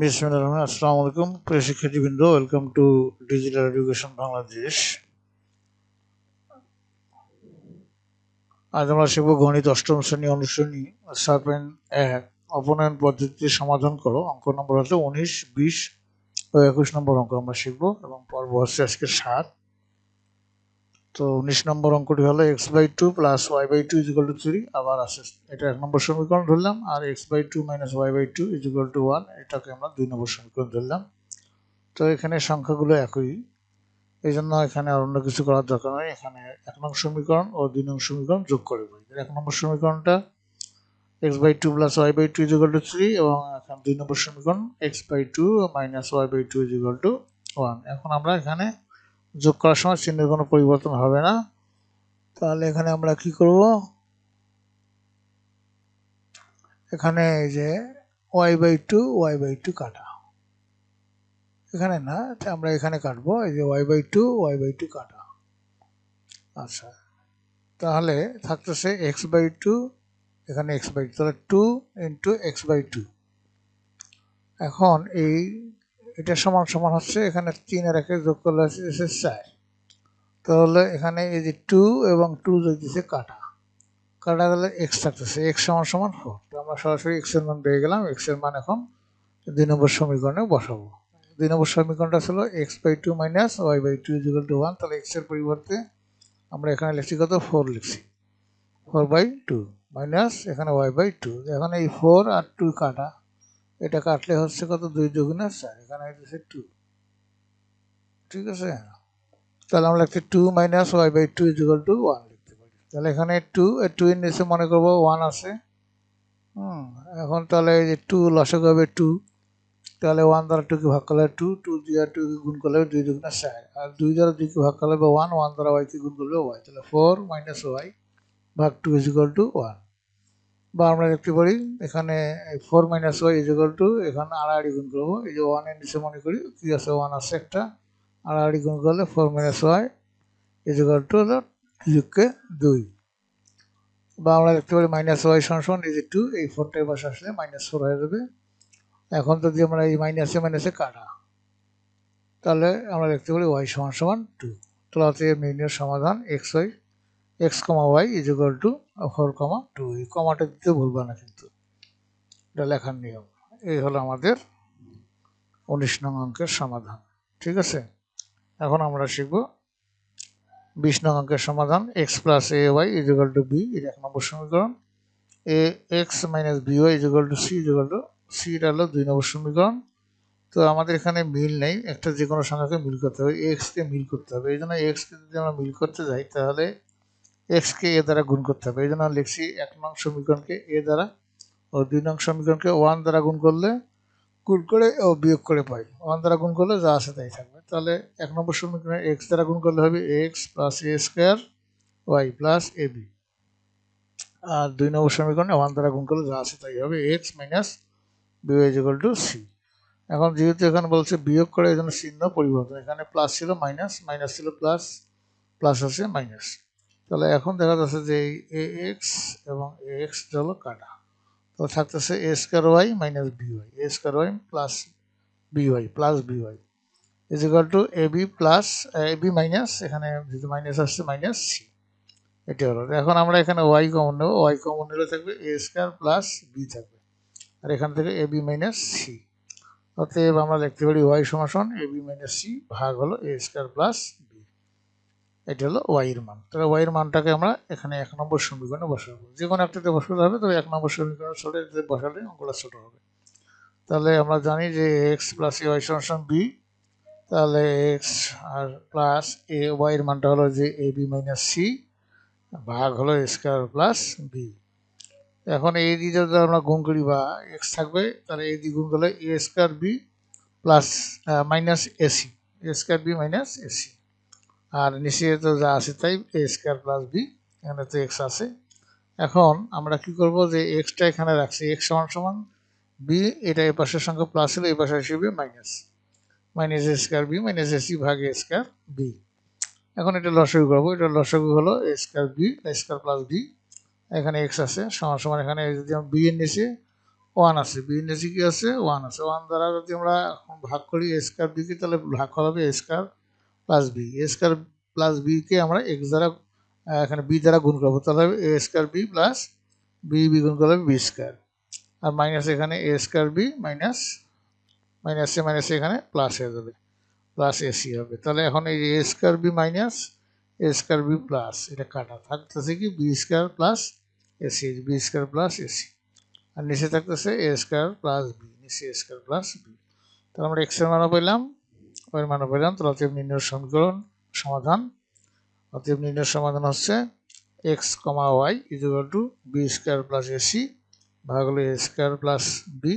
বিসমিল্লাহির রহমানির আসসালামু আলাইকুম। প্রিয় শিক্ষার্থীবৃন্দ welcome to digital education Bangladesh আজ আমরা শিখব গণিত অষ্টম শ্রেণি অনুশ্রেণী সাত পয়েন্ট এক অপনয়ন পদ্ধতিতে সমাধান করো। অঙ্ক নম্বর হচ্ছে উনিশ, বিশ ও একুশ নম্বর অঙ্ক আমরা শিখব এবং পর্ব হচ্ছে আজকে সাত। তো উনিশ নম্বর অঙ্কটি হলো x by two plus y by two equal to three আবার আছে এটা এক নম্বর সমীকরণ ধরলাম, আর x by two minus y by two equal to one এটাকে আমরা দুই নম্বর সমীকরণ ধরলাম। তো এখানে সংখ্যাগুলো একই এই জন্য এখানে আর অন্য কিছু করার দরকার নেই, এখানে এক নং সমীকরণ ও দুই নং সমীকরণ যোগ করে বই এক নম্বর সমীকরণটা x by two plus y by two equal to three এবং এখন দুই নম্বর সমীকরণ x by two minus y by two equal to one এখন আমরা এখানে যোগ করার সময় চিহ্নের কোনো পরিবর্তন হবে না। তাহলে এখানে আমরা কি করব? এখানে এই যে y by two y by two কাটা। এখানে না আমরা এখানে কাটবো। এই যে y by two y by two কাটা। আচ্ছা। তাহলে থাকতেছে এক্স বাই টু এখানে এক্স বাই টু তাহলে two into x by two এখন এই এটা সমান সমান হচ্ছে, এখানে তিন আর একে যোগ করলে হচ্ছে চার। তাহলে এখানে এই যে টু এবং টু যোগ দিচ্ছে কাটা। কাটা গেলে এক্স থাকতেছে এক্স সমান সমান ফোর তো আমরা সরাসরি এক্সের মান পেয়ে গেলাম এক্সের মান এখন দুই নম্বর সমীকরণে বসাবো। দুই নম্বর সমীকরণটা ছিল x by two minus y by two equal to one তাহলে এক্সের পরিবর্তে আমরা এখানে লিখছি কত? ফোর লিখছি। ফোর বাই টু মাইনাস এখানে ওয়াই বাই টু এখানে এই ফোর আর টু কাটা। এটা কাটলে হচ্ছে কত? দুই দুগুণের চার। এখানে হচ্ছে টু ঠিক আছে? তাহলে আমরা লিখছি two minus y by two equal to one লিখতে পারি। তাহলে এখানে টু টু এর নিচে মনে করব ওয়ান আছে। হুম, এখন তাহলে এই যে টু লসক হবে টু তাহলে ওয়ান দ্বারা টুকে ভাগ করলে টু টু দ্বারা টুকে গুণ করলে দুই দুগুণে চার। আর দুই দ্বারা দুইকে ভাগ করলে ওয়ান ওয়ান দ্বারা ওয়াইকে গুণ করলে ওয়াই তাহলে ফোর মাইনাস ওয়াই ভাগ টু ইজিক্যাল টু ওয়ান বা আমরা দেখতে পারি, এখানে four minus y equal to এখানে আড়াআড়ি গুণ করব, এই যে ওয়ান ওয়ানের নিচে মনে করি, কি আছে ওয়ান আছে একটা আড়াআড়ি গুণ করলে four minus y equal to হলো যুগকে দুই। বা আমরা দেখতে পারি মাইনাস ওয়াই সমান যে টু এই ফোরটা পাশে আসলে মাইনাস ফোর হয়ে যাবে। এখন যদি আমরা এই মাইনাসে মাইনাসে কাটা, তাহলে আমরা দেখতে পারি ওয়াই সমান সমান টু তাহলে অতএব নির্ণয় সমাধান x y x comma y equal to four comma two. এই কমাটা দিতে ভুলবে না কিন্তু। এটা লেখার নিয়ম। এই হলো আমাদের উনিশ নং অঙ্কের সমাধান। ঠিক আছে? এখন আমরা শিখব বিশ নং অঙ্কের সমাধান। X plus a y equal to b এটা এক নম্বর সমীকরণ। A x minus b y equal to c equal to c, এটা হলো দুই নম্বর সমীকরণ। তো আমাদের এখানে মিল নেই। একটা যে কোনো সংখ্যাকে মিল করতে হবে। এক্সকে মিল করতে হবে। এই জন্য এক্সকে যদি আমরা মিল করতে যাই, তাহলে এক্সকে এ দ্বারা গুণ করতে হবে। এই জন্য লিখছি এক নং সমীকরণকে এ দ্বারা ও দুই নং সমীকরণকে ওয়ান দ্বারা গুণ করলে গুণ করে ও বিয়োগ করে পাই। ওয়ান দ্বারা গুণ করলে যা আছে তাই থাকবে। তাহলে এক নম্বর সমীকরণে এক্স দ্বারা গুণ করলে হবে x plus a square y plus a b আর দুই নম্বর সমীকরণে ওয়ান দ্বারা গুণ করলে যা আছে তাই হবে x minus b equal to c এখন যেহেতু এখানে বলছে বিয়োগ করে জন্য চিহ্ন পরিবর্তন। এখানে প্লাস ছিল মাইনাস মাইনাস ছিল প্লাস প্লাস আছে মাইনাস তাহলে এখন দেখা যাচ্ছে যে এই এ এক্স এবং এ এক্স হলো কাটা। তো থাকতেছে a square y minus b y a square y plus b y plus b y equal to a b plus a b minus এখানে যেহেতু মাইনাস আসছে মাইনাস সি এটি হলো। এখন আমরা এখানে ওয়াই কমন নেব। ওয়াই কমন নিলে থাকবে এ স্কোয়ার প্লাস বি থাকবে। আর এখান থেকে এ বি মাইনাস সি অতএব আমরা লিখতে পারি ওয়াই সমাসন এ বি মাইনাস সি ভাগ হলো এ স্কোয়ার প্লাস এটা হলো ওয়াইয়ের মান। তাহলে ওয়াইয়ের মানটাকে আমরা এখানে এক নম্বর সমীকরণে বসাবো। যে কোনো একটাতে বসাতে হবে, তবে এক নম্বর সমীকরণে ছোটো বসালে অঙ্কটা ছোটো হবে। তাহলে আমরা জানি যে এক্স প্লাস এ ওয়াই সমান বি তাহলে এক্স আর প্লাস এ ওয়াইয়ের মানটা হলো যে এ বি মাইনাস সি ভাগ হলো স্কোয়ার প্লাস বি এখন এই দিয়ে যদি আমরা গুণ করি বা এক্স থাকবে, তাহলে এই দিয়ে গুণ করলে a square b plus minus a c a square b minus a c আর নিচে তো যা আছে তাই এ স্কোয়ার প্লাস বি এখানে তো এক্স আছে। এখন আমরা কি করব যে এক্সটা এখানে রাখছি এক্স সমান সমান বি এটা এই পাশের সঙ্গে প্লাস হলে এই পাশে হিসেবে minus minus a square b minus a c ভাগ এ স্কোয়ার বি এখন এটা লসাগু করব এটা লসাগু হলো a square b square plus b এখানে এক্স আছে, সমান সমান এখানে যদি আমরা বি এর নিচে ওয়ান আছে বি এর নিচে কি আছে? ওয়ান আছে। ওয়ান দ্বারা যদি আমরা ভাগ করি এ স্কোয়ার বিকে তাহলে ভাগ করা হবে a square plus b a square plus বিকে আমরা এক্স দ্বারা এখানে বি দ্বারা গুণ করব। তাহলে a square b plus b b গুণ করলে বি স্কোয়ার আর মাইনাস এখানে a square b minus minus a minus এখানে প্লাস হয়ে যাবে প্লাস এসি হবে। তাহলে এখন এই a square b minus a square b plus এটা কাটা থাকতেছে কি? B square plus a c b square plus a c আর নিচে থাকতেছে এ স্কোয়ার প্লাস বি নিচে এ স্কোয়ার প্লাস বি তাহলে আমরা এক্সের মানও পেলাম। পেলাম তাহলে অতএব নির্ণয় সমীকরণ সমাধান। অতএব নির্ণয় সমাধান হচ্ছে x comma y equal to b square plus a c ভাগ হলো a square plus b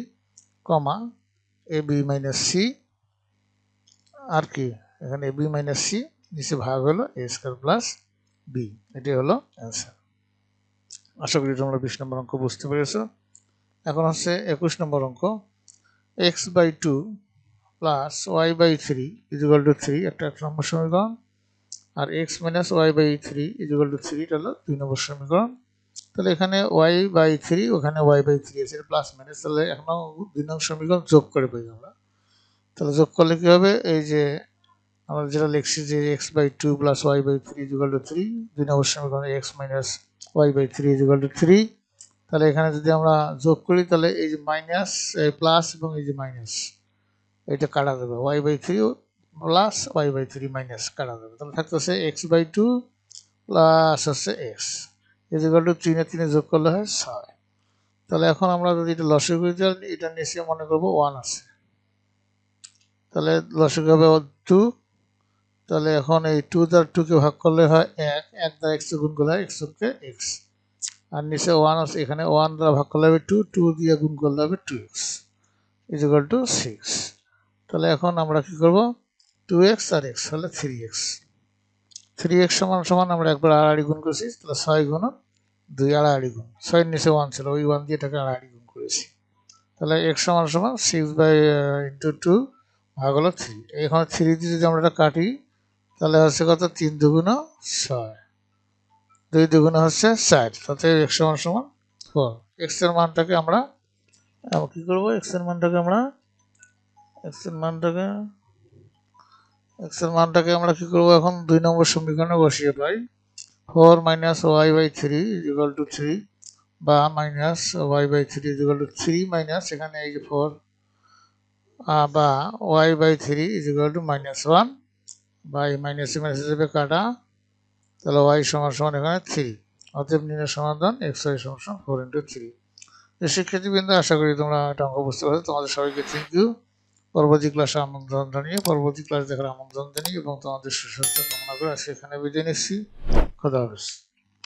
comma a b minus c আর কি? এখানে এ বি মাইনাস সি নিচে ভাগ হলো এ স্কোয়ার প্লাস বি এটি হলো অ্যান্সার আশা করি তোমরা বিশ নম্বর অঙ্ক বুঝতে পেরেছ। এখন হচ্ছে একুশ নম্বর অঙ্ক। X by two plus y by three equal to three একটা এক নম্বর সমীকরণ, আর x minus y by three equal to three এটা হলো দুই নম্বর সমীকরণ। তাহলে এখানে ওয়াই বাই থ্রি ওখানে ওয়াই বাই থ্রি আছে প্লাস মাইনাস তাহলে এখনও দুই নম্বর সমীকরণ যোগ করে পাই আমরা। তাহলে যোগ করলে কী হবে? এই যে আমরা যেটা লিখছি যে x by two plus y by three equal to three দুই নম্বর সমীকরণ x minus y by three equal to three তাহলে এখানে যদি আমরা যোগ করি, তাহলে এই যে মাইনাস প্লাস এবং এই যে মাইনাস এটা কাটা দেবে y by three plus y by three minus কাটা দেবে। তাহলে থাকতেছে এক্স বাই টু প্লাস হচ্ছে এক্স ইজিকাল টু তিনে তিনে যোগ করলে হয় ছয়। তাহলে এখন আমরা যদি এটা লসে করি তাহলে এটা নিচে মনে করব ওয়ান আছে। তাহলে লসক হবে টু তাহলে এখন এই টু দ্বারা টুকে ভাগ করলে হয় এক। এক দ্বারা এক্স গুণ করলে হয় এক্সকে এক্স আর নিচে ওয়ান আছে, এখানে ওয়ান দ্বারা ভাগ করলে হবে টু টু দিয়ে গুণ করলে হবে two x equal to six তাহলে এখন আমরা কি করব? টু এক্স আর এক্স হলে থ্রি এক্স থ্রি এক্স সমান সমান আমরা একবার আড়াআড়ি গুণ করেছি, তাহলে ছয় গুণ দুই আড়াআড়ি গুণ। ছয়ের নিচে ওয়ান ছিল, ওই ওয়ান দিয়ে এটাকে আড়াআড়ি গুণ করেছি। তাহলে এক্স সমান সমান সিক্স বাই ইন্টু টু ভাগ হলো থ্রি এখানে থ্রি দিয়ে যদি আমরা এটা কাটি, তাহলে হচ্ছে কত? তিন দুগুণ ছয়। দুই দুগুণ হচ্ছে চার তাতে এক্স সমান সমান ফোর এক্সের মানটাকে আমরা কি করব? এক্সের মানটাকে আমরা এক্স মানটাকে এক্স মানটাকে আমরা কি করব এখন? দুই নম্বর সমীকরণে বসিয়ে পাই four minus y by three equal to three বা minus y by three equal to three minus এখানে এই যে ফোর বা y by three equal to minus one বা এই মাইনাস মাইনাস হিসেবে কাটা, তাহলে ওয়াই সমান সমান এখানে থ্রি অতএব নির্ণয় সমাধান এক্স ওয়াই সমান সমান ফোর ইন্টু থ্রি শিক্ষার্থীবৃন্দ, আশা করি তোমরা এটা অঙ্ক বুঝতে পারছ। তোমাদের সবাইকে থ্যাংক ইউ পরবর্তী ক্লাসে আমন্ত্রণ জানিয়ে, পরবর্তী ক্লাস দেখার আমন্ত্রণ জানিয়ে, এবং তোমাদের সুস্বাস্থ্য কামনা করে এখানে বিদায় নিচ্ছি। খোদা হাফেজ।